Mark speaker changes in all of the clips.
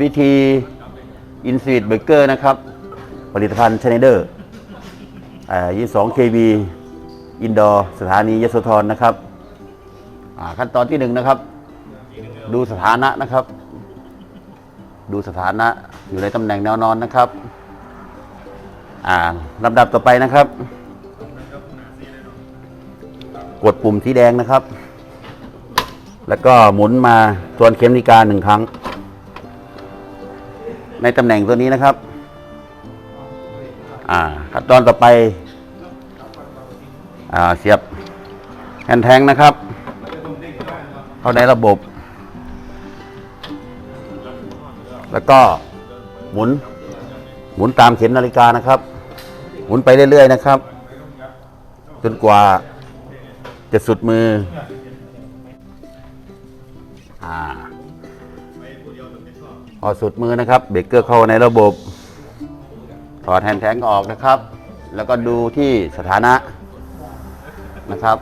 Speaker 1: วิธีอินสวิตเบเกอร์นะครับ ผลิตภัณฑ์ชไนเดอร์ยี่สองเคบีอินดอร์สถานียโสธรนะครับขั้นตอนที่หนึ่งนะครับ ดูสถานะนะครับ ดูสถานะอยู่ในตำแหน่งแนวนอนนะครับลำดับต่อไปนะครับ กดปุ่มสีแดงนะครับ แล้วก็หมุนมาทวนเข็มนาฬิกาหนึ่งครั้ง ในตำแหน่งตัวนี้นะครับ อ่าขั้นตอนต่อไปอ่าเสียบแฮนด์แทงนะครับ เข้าในระบบ แล้วก็หมุน หมุนตามเข็มนาฬิกานะครับ หมุนไปเรื่อยๆนะครับ จนกว่าจะสุดมือ อ่า พอสุดมือนะครับ เบรกเกอร์เข้าในระบบ ถอดแฮนด์แทงออกนะครับ แล้วก็ดูที่สถานะนะครับ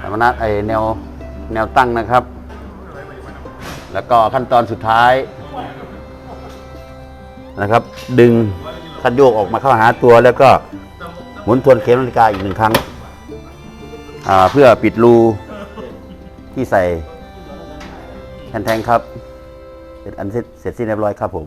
Speaker 1: สถานะไอแนวแนวตั้งนะครับ แล้วก็ขั้นตอนสุดท้ายนะครับ ดึงคันโยกออกมาเข้าหาตัวแล้วก็หมุนทวนเข็มนาฬิกาอีกหนึ่งครั้งเพื่อปิดรูที่ใส่ แทนแทงครับ เป็นอันเสร็จเสร็จสิ้นเรียบร้อยครับผม